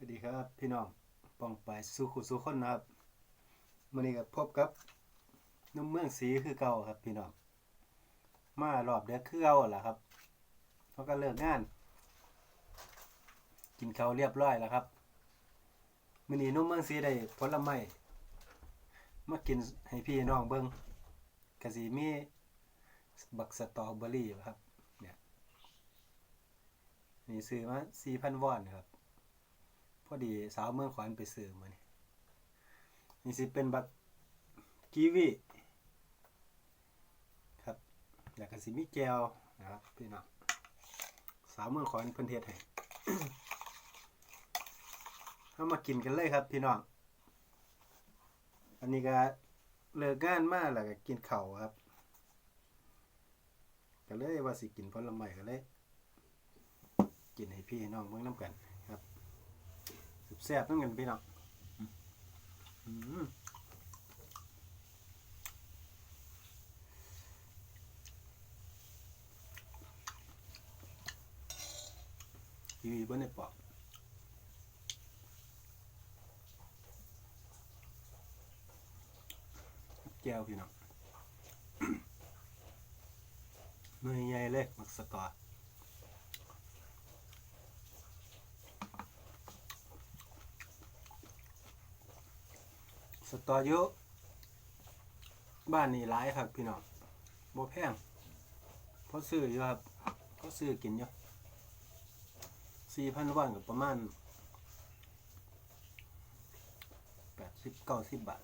สวัสดีครับพี่น้องปองไปสู่ขุสู่คนนะครับมื้อนี้ก็พบกับนุ่มเมืองศรีคือเก่าครับ พี่น้องมารอบเดือนคือเก่าล่ะครับเขาก็เลิกงาน กินข้าวเรียบร้อยแล้วครับมื้อนี้นุ่มเมืองศรีได้ผลไม้มากินให้พี่น้องเบิ่งก็สิมีบักสตอเบอรี่ครับ เนี่ยนี่ซื้อมา4,000วอนครับ พอดีสาวเมืองขอนไปซื้อมานี่นี่สิเป็นบักกีวีครับแล้วก็สิมีแจวนะครับพี่น้องสาวเมืองขอนเพิ่นเฮ็ดให้เอามากินกันเลยครับพี่น้องอันนี้ก็เลิกงานมาแล้วก็กินข้าวครับก็เลยว่าสิกินผลไม้ก็เลย กินให้พี่น้องเบิ่งนํกัน แซ่บต้องกันพี่น้องอืมทีวีบนในปอกแก้วพี่น้องหน่วยใหญ่เลยมักสตอ สตอเยอะ บ้านนี่หลายครับ พี่น้องบ่แพงเพราะซื้ออยู่ครับก็ซื้อกินอยู่สี่พันวันกับประมาณแปดสิบเก้าสิบบาท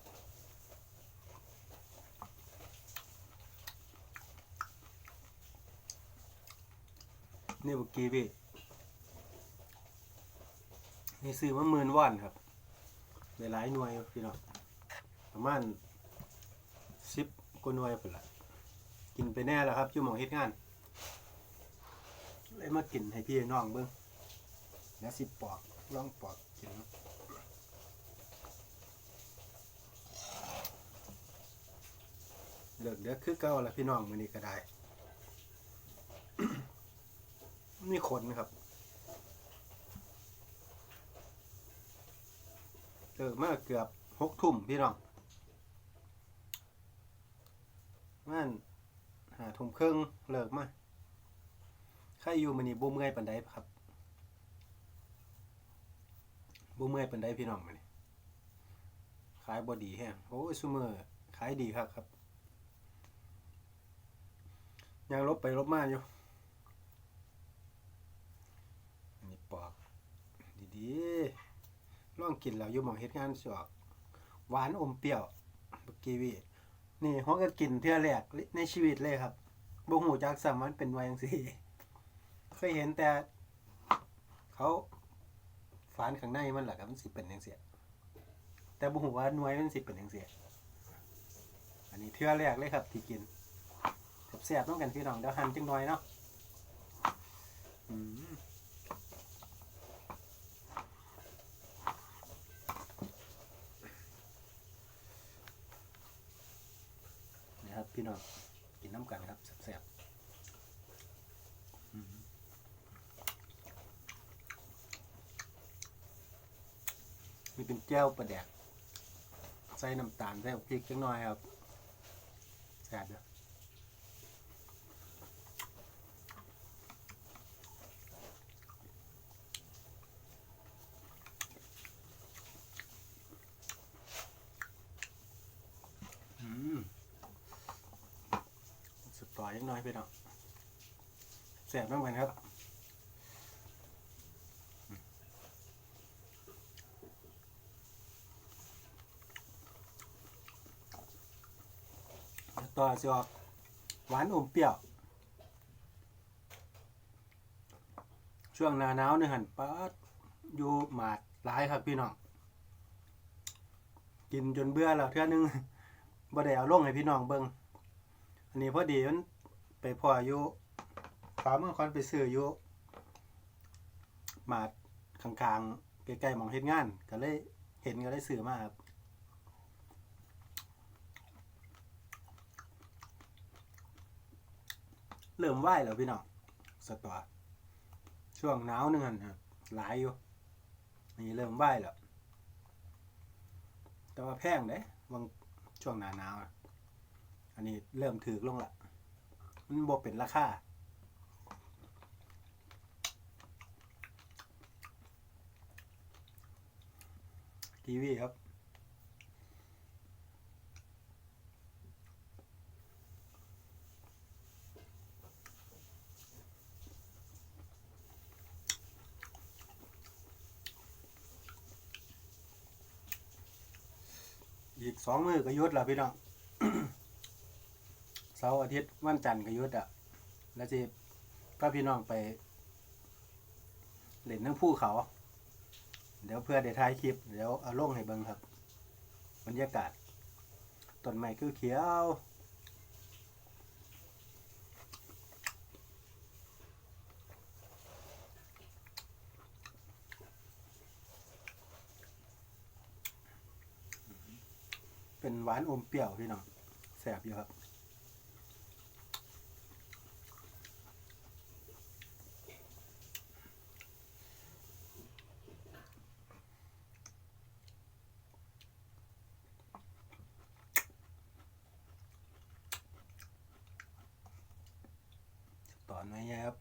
นี่เมื่อกี้พี่นี่ซื้อมาหมื่นวอนครับหลายหน่วยพี่น้อง ประมาณสิบกว่าหน่วยพุ่นละกินไปแน่แล้วครับอยู่หมองเฮ็ดงานเลยมากินให้พี่น้องเบิ่งแล้วสิปอกลองปอกกินเนาะเลิกเด็กคือเก่าละพี่น้องมื้อนี้ก็ได้ นี่ขนครับเลิกมาเกือบหกทุ่มพี่น้อง ม่านหาทุ่มครึ่งเลิกมาใครอยู่มันนี่บ่เมื่อยปันใดครับบ่เมื่อยปันใดพี่น้องมันนี่ขายบ่ดีแฮงโอ้ยซุมื้อขายดีครับครับยังลบไปลบมาอยู่อันนี้ปอกดีๆลองกินแล้วอยู่หมองเฮ็ดงานสิออกหวานอมเปรี้ยวบักกีวี นี่ฮอกก็กินเทื่อแรกในชีวิตเลยครับบ่ฮู้จักซ้ำมันเป็นไวจังซี่เคยเห็นแต่ เขาฝานข้างในมันล่ะครับมันสิเป็นจังซี่แต่บ่ฮู้ว่าหน่วยมันสิเป็นจังซี่อันนี้เทื่อแรกเลยครับ ที่กินแซ่บๆต้องกันพี่น้องเดี๋ยวหั่นจังหน่อยเนาะอืม ครับพี่น้องกินน้ำกันครับแซ่บๆมีเป็นแก้วประแดก ใส่น้ำตาลใส่พริกจังหน่อยครับแซ่บเด้อม สตอยังน้อยไปเนาะแส บมากเหมือนครับตอสิออกหวานอมเปรี้ยว ช่วงหน้าหนาวเนี่ยหันปัดอยู่หมาดหลายครับพี่น้อง กินจนเบื่อแล้วเท่านึงบ่ได้เอาลงให้พี่น้องเบิ่งอันนี้พอดีมันไปพออยู่ ฟ้าเมื่อคอนไปซื้ออยู่มาข้างๆใกล้ๆมองเฮ็ดงาน ก็เลยเห็นก็เลยซื้อมาครับเริ่มไหวแล้วพี่น้องสตอช่วงหนาวนึงหันครับหลายอยู่ นี่เริ่มไหวแล้วแต่ว่าแพงเด้วังช่วงหนาหนาวอะอันนี้เริ่มถือลงละมันบ่เป็นราคา ทีวีครับ อีกสองมือก็ยุดล้วพี่น้องเสาร์อาทิตย์วันจันทร์ก็ยุดอะ แล้วสิพาพี่น้องไปเล่นน้ำผู้เขา เดี๋ยวเพื่อได้ถ่ายคลิป เดี๋ยวเอาลงให้เบิ่งครับ บรรยากาศต้นไม้คือเขียวเป็นหวานอมเปรี้ยวพี่น้องแสบอยู่ครับ ตอนไว้ครับ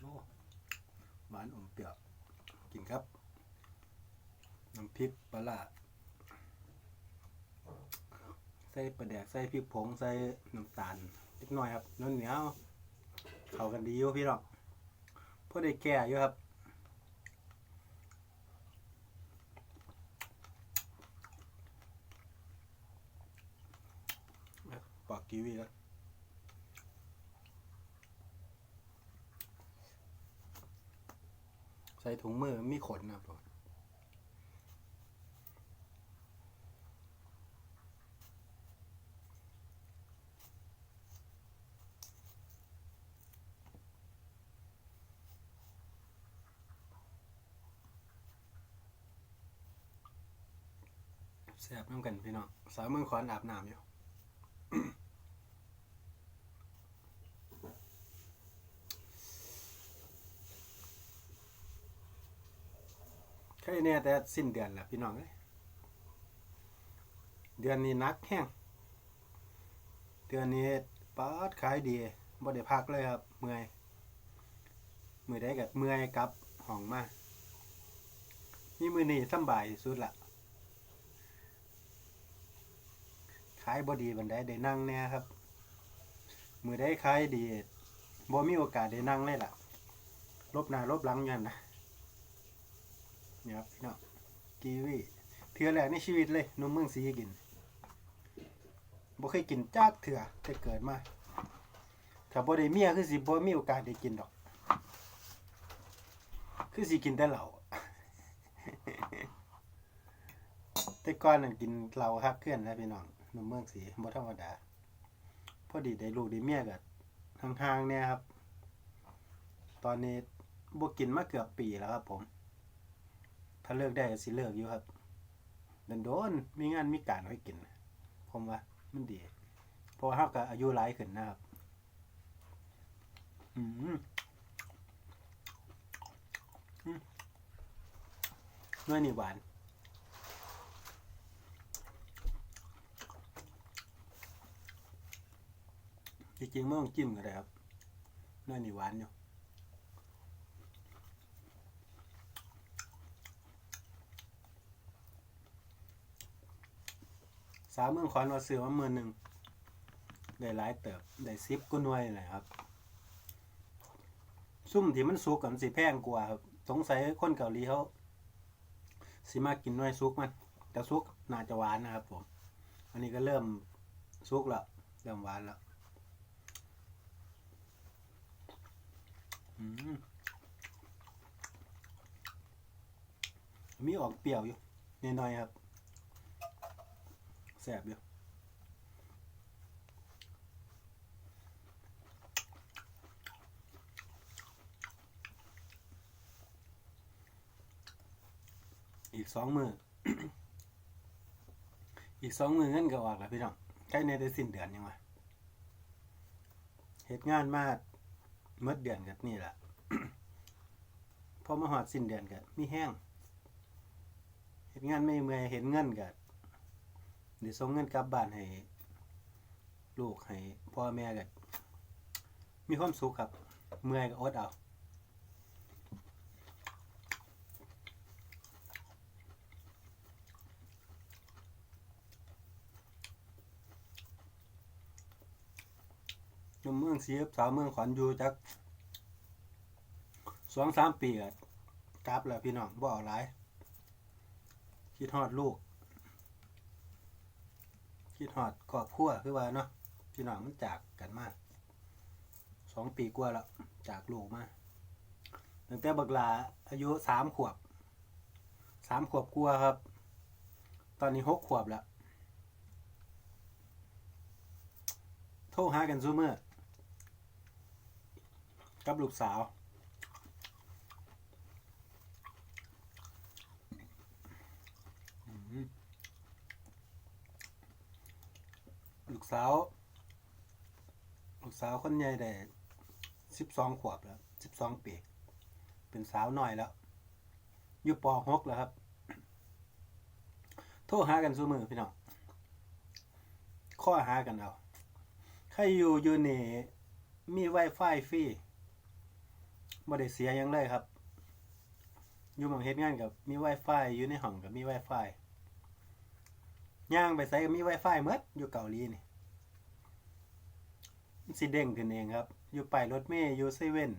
โอ้หวานอมเปรี้ยวกินครับน้ำ พริกปลาร้าใส่ปลาแดกใส่พริกผงใส่น้ำตาลเล็กน้อยครับน้ำเหนียวเข้ากันดีอยู่พี่น้องพอได้แก่อยู่ครับปอกกีวีแล้วใส่ถุงมือมีขนนะครับ แซ่บน้ำกันพี่น้องสาวเมืองขอนอาบน้ำอยู่แค่นี้แต่สิ้นเดือนแหละพี่น้องเอ้ยเดือนนี้หนักแห้งเดือนนี้ปาดขายดีบ่ได้พักเลยครับ เมื่อยเมื่อยได้กับเมื่อยกลับห้องมานี่มือนี้สบายสุดละ ขายบ่ดีบันไดได้นั่งแน่ครับ มือได้ขายดีบ่มีโอกาสได้นั่งเลยล่ะลบหน้าลบหลังยันนะเนี่ยครับพี่น้องกีวีเถื่อแรกในชีวิตเลยนุ่มเมืองสีกินบ่เคยกินจากเถื่อแต่เกิดมาถ้าบ่ได้เมียคือสิบ่มีโอกาสได้กินดอก คือสิกินแต่เหล้าแต่ก่อนนั่นกินเหล้าฮักเพื่อนนะพี่น้อง นุ่มเมืองสีบ่ธรรมดา พอดีได้ลูกได้เมียก็ห่างๆเนี่ยครับ ตอนนี้บ่กินมาเกือบปีแล้วครับ ผม ถ้าเลิกได้ก็สิเลิกอยู่ครับโดนโดนมีงานมีการให้กิน ผมว่ามันดีเพราะว่าเราก็อายุหลายขึ้นนะครับ อืมอืมเนื้อนี่หวาน จริงๆไม่ต้องจิ้มก็ได้ครับนื้อนี่หวานอยู่สาวเมืองขอนว่าซื้อมาหมื่นหนึ่งได้หลายเติบได้ซิปก็น่วยเลยครับ ซุ่มที่มันสุกกับสิแพงกว่าครับสงสัยคนเกาหลีเขาสิมากินน่วยซุกมันแต่ซุกน่าจะหวานนะครับผม อันนี้ก็เริ่มซุกแล้วเริ่มหวานแล้ว มีออกเปรี้ยวอยู่นิดหน่อยครับแสบอยู่อีกสองมือ อีกสองมือเงินก็ออกแล้วพี่น้องใกล้ในเด้สิ้นเดือนยังไงเหตุงานมาก เมื่อเดือนกับนี่แหละ พอมาหอดสิ้นเดือนกับมีแห้งเห็นงานไม่เมื่อยเห็นเงินกับเดี๋ยวส่งเงินกลับบ้านให้ ลูกให้พ่อแม่กับมีความสุขครับ เมื่อยก็อดเอา อยู่เมืองเสียบสาวเมืองขอนอยู่จักสองสามปีก็กลับแล้วพี่น้องบ่เอาหลาย คิดฮอดลูก คิดฮอดครอบครัวคือว่าเนาะพี่น้องมันจากกันมากสองปีกว่าแล้วจากลูกมาตั้งแต่บักหลาอายุสามขวบสามขวบกลัวาครับ ตอนนี้หกขวบแล้วโทรหากันซูเมอร์ กับลูกสาว ลูกสาว ลูกสาวคนใหญ่ได้สิบสองขวบแล้วสิบสองปี เป็นสาวน้อยแล้ว อยู่ปหกแล้วครับ โทรหากันซูมือพี่น้อง ข้อหากันเอาใครอยู่อยู่นี่มี Wi-Fi ฟรี บ่ได้เสียยังเลยครับ อยู่หม่องเฮ็ดงานกับมี Wi-Fi อยู่ในห้องกับมี Wi-Fi ย่างไปไสก็มี Wi-Fi หมดอยู่เกาหลีนี่สิเด้งขึ้นเองครับ อยู่ไปรถเมล์อยู่เซเว่น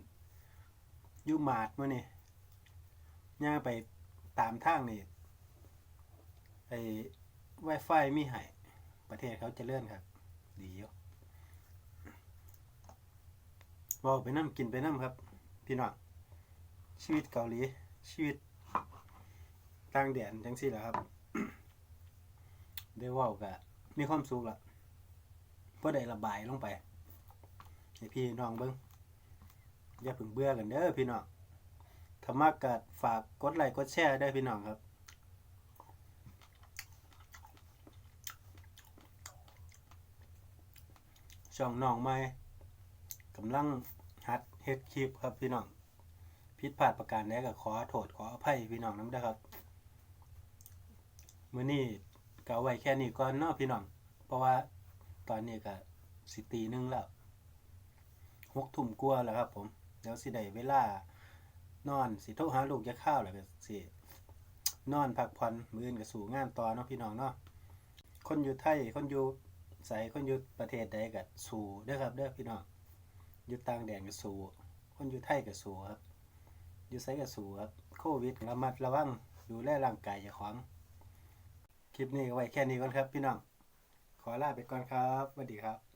อยู่มาร์ทมื้อนี่ย่างไปตามทางนี่ไอ้ Wi-Fi มีให้ประเทศเขาเจริญครับ ดีอยู่เว่าไปน้ำกินไปน้ำครับ พี่น้องชีวิตเกาหลีชีวิตต่างแดนจังซี่แหละครับ ได้ว่าก็มีความสุขละพอได้ระบายลงไปให้พี่น้องเบิ้งอย่าเพิ่งเบื่อกันเด้อพี่น้องถ้ามักก็ฝากกดไลค์กดแชร์ได้พี่น้องครับช่องน้องใหม่กำลัง หัดเฮ็ดคลิปครับพี่น้องผิดพลาดประการใดก็ขอโทษขออภัยพี่น้องนำด้วยครับมื้อนี้ก็ไว้แค่นี้ก่อนเนาะพี่น้อง เพราะว่าตอนนี้ก็สิตีนึงแล้วหกทุ่มกว่าแล้วครับผม เดี๋ยวสิได้เวลานอนสิโทรหาลูกจะข้าวแล้วก็สินอนพักผ่อนมื้ออื่นก็สู่งานต่อเนาะพี่น้องเนาะคนอยู่ไทยคนอยู่ใสคนอยู่ประเทศใดก็สู่เด้อครับเด้อพี่น้อง อยู่ต่างแดนก็สู้คนอยู่ไทยก็สู้ครับอยู่ไซก็สู้ครับโควิดระมัดระวังดูแลร่างกายอย่าของคลิปนี้ก็ไว้แค่นี้ก่อนครับ พี่น้องขอลาไปก่อนครับสวัสดีครับ